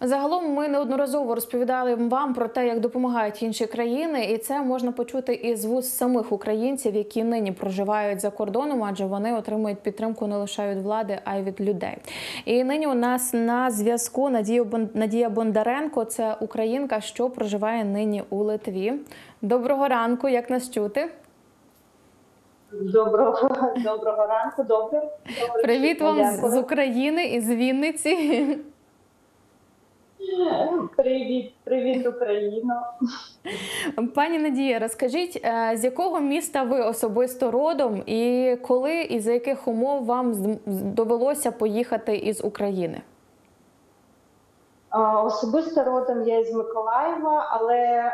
Загалом ми неодноразово розповідали вам про те, як допомагають інші країни, і це можна почути із вуст самих українців, які нині проживають за кордоном, адже вони отримують підтримку не лише від влади, а й від людей. І нині у нас на зв'язку Надія Бондаренко, це українка, що проживає нині у Литві. Доброго ранку, як нас чути? Доброго доброго ранку, добре. Привіт вам з- з України із Вінниці. Привіт, привіт, Україно. Пані Надія, розкажіть, е, з якого міста ви особисто родом, і коли і за яких умов вам довелося поїхати із України? Особисто родом я із Миколаєва, але е,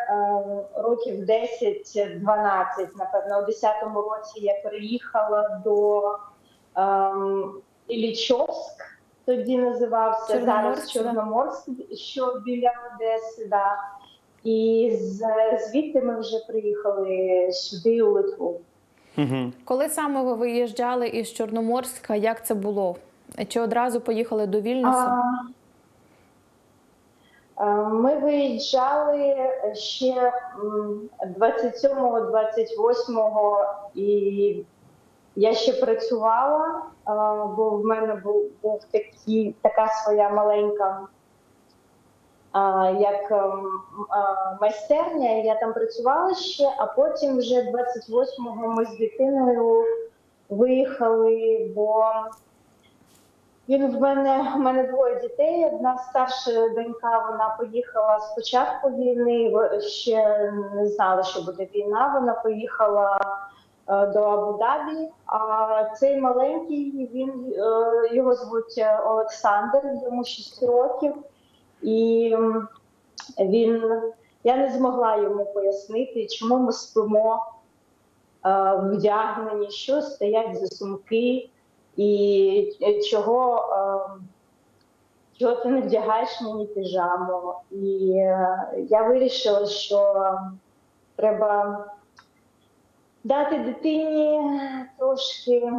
років 10-12, напевно, у 10-му році я переїхала до ем, Іллічовськ, тоді називався зараз Чорноморськ, що біля Одеси. Да. І з, звідти ми вже приїхали сюди, у Литву. Угу. Коли саме ви виїжджали із Чорноморська, як це було? Чи одразу поїхали до Вільнюса? А, Ми виїжджали ще м, 27-го, 28-го, і я ще працювала, бо в мене був, був такі, така своя маленька як ем, майстерня, я там працювала ще, а потім вже 28-го ми з дитиною виїхали, бо він в мене в мене двоє дітей. Одна старша донька, вона поїхала з початку війни. Ще не знала, що буде війна. Вона поїхала до Абу-Дабі. А цей маленький він е, його звуть е, Олександр, йому 6 років, і він я не змогла йому пояснити, чому ми спимо е, вдягнені, що стоять за сумки. І е, чого, е, чого ти не вдягаєш мені піжаму? І е, я вирішила, що треба дати дитині трошки.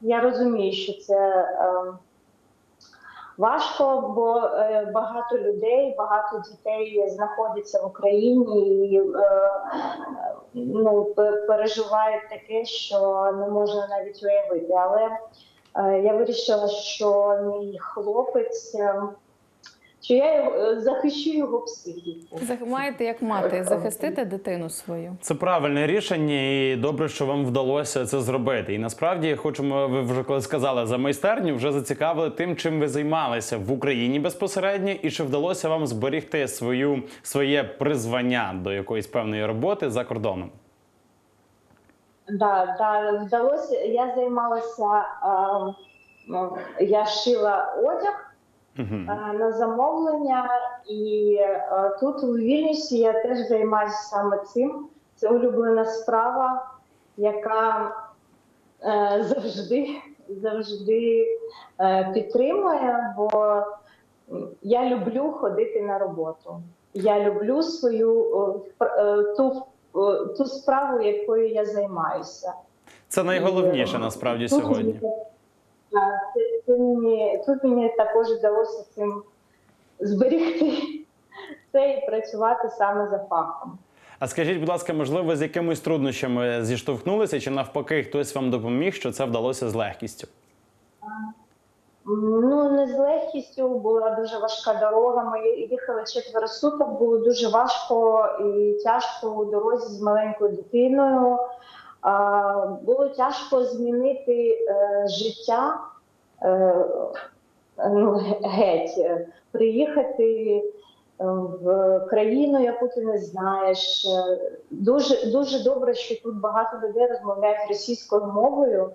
Я розумію, що це е, важко, бо е, багато людей, багато дітей знаходяться в Україні і е, ну, переживають таке, що не можна навіть уявити. Але Е, Я вирішила, що мій хлопець, е, що я його, е, захищу його психіку. Зах- Маєте як мати захистити дитину свою? Це правильне рішення, і добре, що вам вдалося це зробити. І насправді хочемо, ви вже коли сказали за майстерню, вже зацікавили тим, чим ви займалися в Україні безпосередньо, і чи вдалося вам зберігти свою своє призвання до якоїсь певної роботи за кордоном. Да, да, вдалося. Я займалася, е, ну, я шила одяг на замовлення, і е, тут у Вільнюсі я теж займаюся саме цим. Це улюблена справа, яка е, завжди, завжди е, підтримує, бо я люблю ходити на роботу. Я люблю свою е, ту, ту справу, якою я займаюся. Це найголовніше насправді сьогодні. Це- це мені- Тут мені також вдалося цим зберігти це і працювати саме за фахом. А скажіть, будь ласка, можливо, з якимись труднощами зіштовхнулися, чи навпаки хтось вам допоміг, що це вдалося з легкістю? Ну, не з легкістю була дуже важка дорога. Ми їхали четверо суток, було дуже важко і тяжко у дорозі з маленькою дитиною. Було тяжко змінити е, життя е, ну, геть, е, приїхати в країну, яку ти не знаєш. Дуже, дуже добре, що тут багато людей розмовляють російською мовою.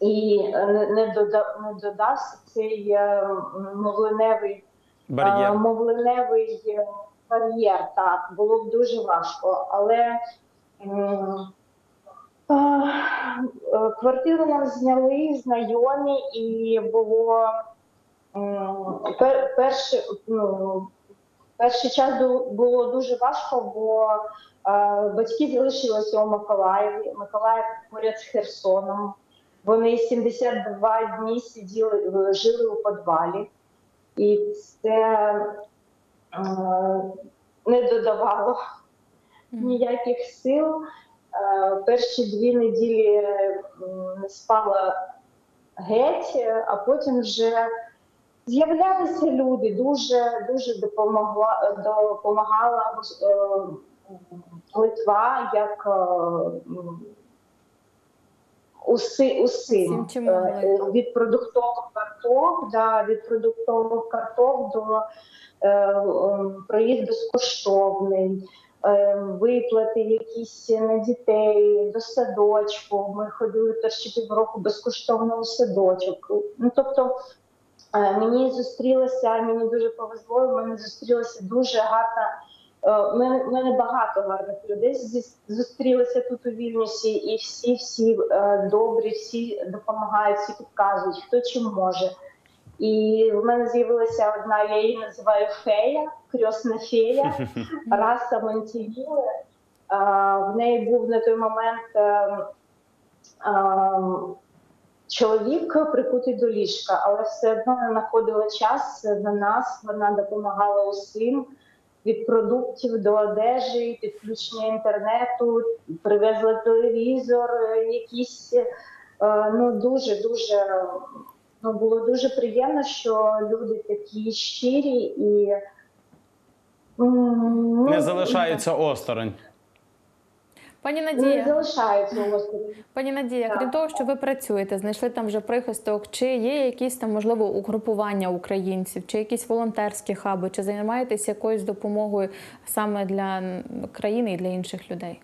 І не, не, дода, не додався цей мовленевий, Бар'єр. мовленевий бар'єр. Так, було б дуже важко. Але квартиру нам зняли знайомі, і було пер, перший, ну, перший час було дуже важко, бо е, батьки залишилися у Миколаєві. Миколаїв поряд з Херсоном. Вони 72 дні сиділи, жили у підвалі. і це е, не додавало ніяких сил. Е, Перші дві неділі спала геть, а потім вже з'являлися люди. Дуже дуже допомогла допомагала е, Литва як е, уси. Е, від продуктових карток, да, від продуктових карток до проїзд безкоштовний, виплати якісь на дітей до садочку. Ми ходили перші півроку безкоштовно у садочок. Ну тобто е, мені зустрілося, мені дуже повезло. в мене зустрілася дуже гарна. е, мене, мене багато гарних людей зустрілися тут у Вільнюсі, і всі, всі е, добрі, всі допомагають, всі підказують, хто чим може. І в мене з'явилася одна, я її називаю фея, крьосна фея, раса Монтівіле. В неї був на той момент е, е, чоловік прикутий до ліжка, але все одно вона знаходила час на нас, вона допомагала усім. Від продуктів до одежі, підключення інтернету, привезла телевізор, е, якісь е, ну дуже дуже ну було дуже приємно, що люди такі щирі і Не залишаються осторонь. Пані Надія, залишається пані Надія, Так. крім того, що ви працюєте, знайшли там вже прихисток, чи є якісь там можливо угрупування українців, чи якісь волонтерські хаби, чи займаєтесь якоюсь допомогою саме для країни і для інших людей?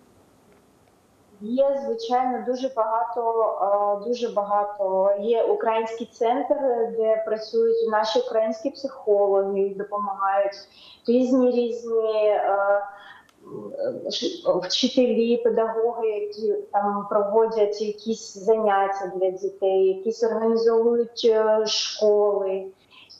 Є звичайно дуже багато, е, дуже багато. Є український центр, де працюють наші українські психологи, допомагають різні різні е, вчителі, педагоги, які там проводять якісь заняття для дітей, якісь організовують е, школи.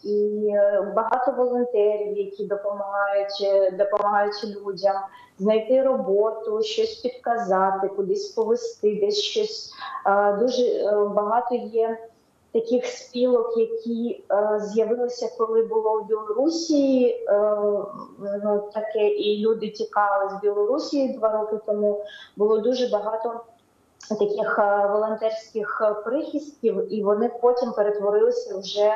І е, багато волонтерів, які допомагають, е, допомагають людям знайти роботу, щось підказати, кудись повести, десь щось. Дуже е, багато є таких спілок, які з'явилися, коли було в Білорусі. Ну, таке, і люди тікали з Білорусі два роки тому. Було дуже багато. Таких волонтерських прихистків, і вони потім перетворилися вже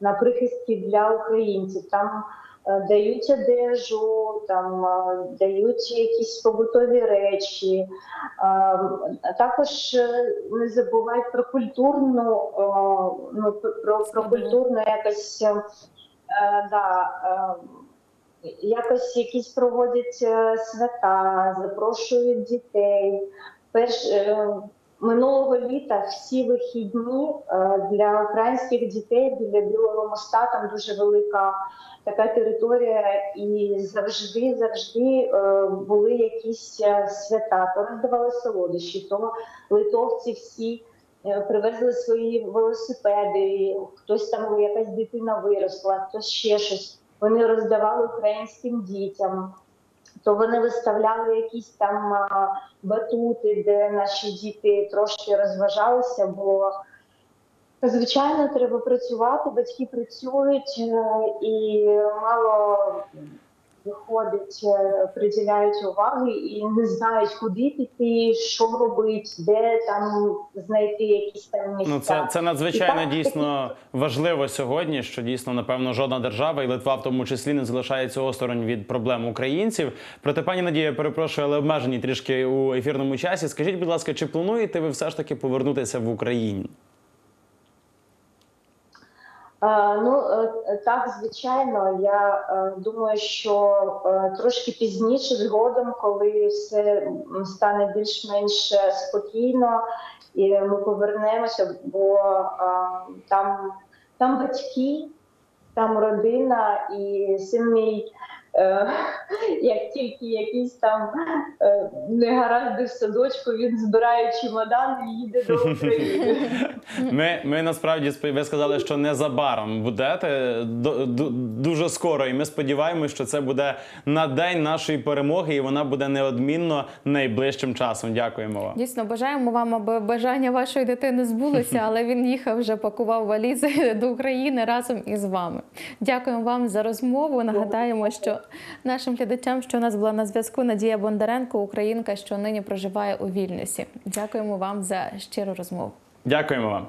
на прихистки для українців. Там е, дають одежу, там е, дають якісь побутові речі. Е, Також не забувають про культурну, ну, про, про культурну якось да, якось якісь проводять свята, запрошують дітей. Перш, минулого літа всі вихідні е, для українських дітей біля Білого моста там дуже велика така територія, і завжди, завжди е, були якісь е, свята. То роздавали солодощі, то литовці всі. Привезли свої велосипеди, хтось там якась дитина виросла, хтось ще щось. Вони роздавали українським дітям, то вони виставляли якісь там батути, де наші діти трошки розважалися, бо звичайно треба працювати, батьки працюють е, і мало виходить, е, приділяють уваги і не знають, куди піти, що робити, де там знайти якісь там місця. Ну це, це надзвичайно так, дійсно важливо сьогодні. Що дійсно, напевно, жодна держава, і Литва в тому числі не залишається осторонь від проблем українців. Проте, пані Надія, перепрошую, але обмежені трішки у ефірному часі. Скажіть, будь ласка, чи плануєте ви все ж таки повернутися в Україну? Е, Ну е, так, звичайно, я е, думаю, що е, трошки пізніше, згодом, коли все стане більш-менш е, спокійно, і ми повернемося, бо е, там, там батьки, там родина, і син Е, Як тільки якісь там е, негаразди в садочку, він збирає чемодан і їде до України. Ми, ми насправді ви сказали, що незабаром будете до- дуже скоро, і ми сподіваємося, що це буде на день нашої перемоги, і вона буде неодмінно найближчим часом. Дякуємо вам. Дійсно, бажаємо вам, аби бажання вашої дитини збулося, але він їхав вже пакував валізи до України разом із вами. Дякуємо вам за розмову. Нагадаємо, що нашим глядачам, що у нас була на зв'язку Надія Бондаренко, українка, що нині проживає у Вільнюсі. Дякуємо вам за щиру розмову. Дякуємо вам.